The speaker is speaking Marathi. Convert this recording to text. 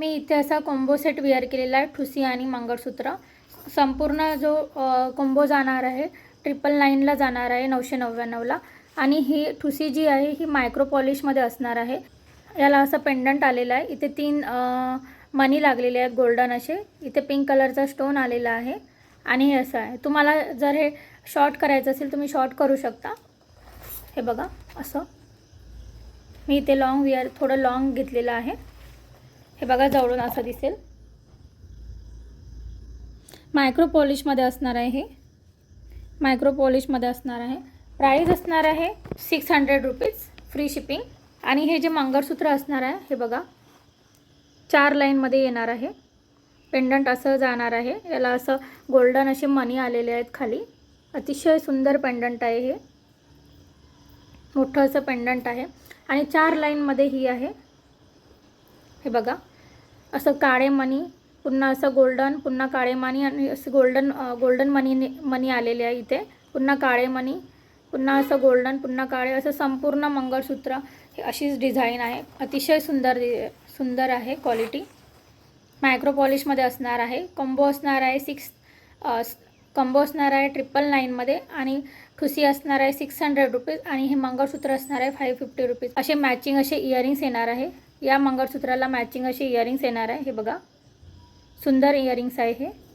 मी इथे असा कोंबो सेट वेअर केलेला आहे ठुसी आणि मंगळसूत्र. संपूर्ण जो कोंबो जाणार आहे ट्रिपल नाईनला जाणार आहे नऊशे नव्याण्णवला आणि ही ठुसी जी आहे ही मायक्रो पॉलिशमध्ये असणार आहे. याला असं पेंडंट आलेलं आहे. इथे तीन मनी लागलेले आहेत गोल्डन असे. इथे पिंक कलरचा स्टोन आलेला आहे. आणि हे असं आहे. तुम्हाला जर हे शॉर्ट करायचं असेल तुम्ही शॉर्ट करू शकता. हे बघा असं. मी इथे लाँग विअर थोडं लाँग घेतलेलं आहे. हे बघा जवळून असं दिसेल. मायक्रो पॉलिशमध्ये असणार आहे हे. मायक्रो पॉलिशमध्ये असणार आहे. प्राईस असणार आहे six hundred rupees free shipping आणि हे जे मंगळसूत्र असणार आहे हे बघा चार लाईनमध्ये येणार आहे. पेंडंट असं जाणार आहे. याला असं गोल्डन असे मनी आलेले आहेत खाली. अतिशय सुंदर पेंडंट आहे हे. मोठं असं पेंडंट आहे. आणि चार लाईनमध्ये ही आहे. हे बघा असं काळे मनी पुन्हा असं गोल्डन पुन्हा काळे मनी आणि असं गोल्डन गोल्डन मनी मनी आलेले आहे इथे. पुन्हा काळे मनी पुन्हा असं गोल्डन पुन्हा काळे असं संपूर्ण मंगळसूत्र. हे अशीच डिझाईन आहे. अतिशय सुंदर दि- सुंदर आहे क्वालिटी मायक्रो पॉलिशमध्ये असणार आहे. कॉम्बो असणार आहे सिक्स कॉम्बो असणार आहे ट्रिपल नाईनमध्ये आणि ठुसी असणार आहे सिक्स हंड्रेड रुपीज आणि हे मंगळसूत्र असणार आहे फाईव्ह फिफ्टी रुपीज असे मॅचिंग असे इयरिंग्स येणार आहे. या मंगळसूत्राला मॅचिंग असे इयरिंग्स येणार आहे. हे बघा. सुंदर इयरिंग्स आहे हे.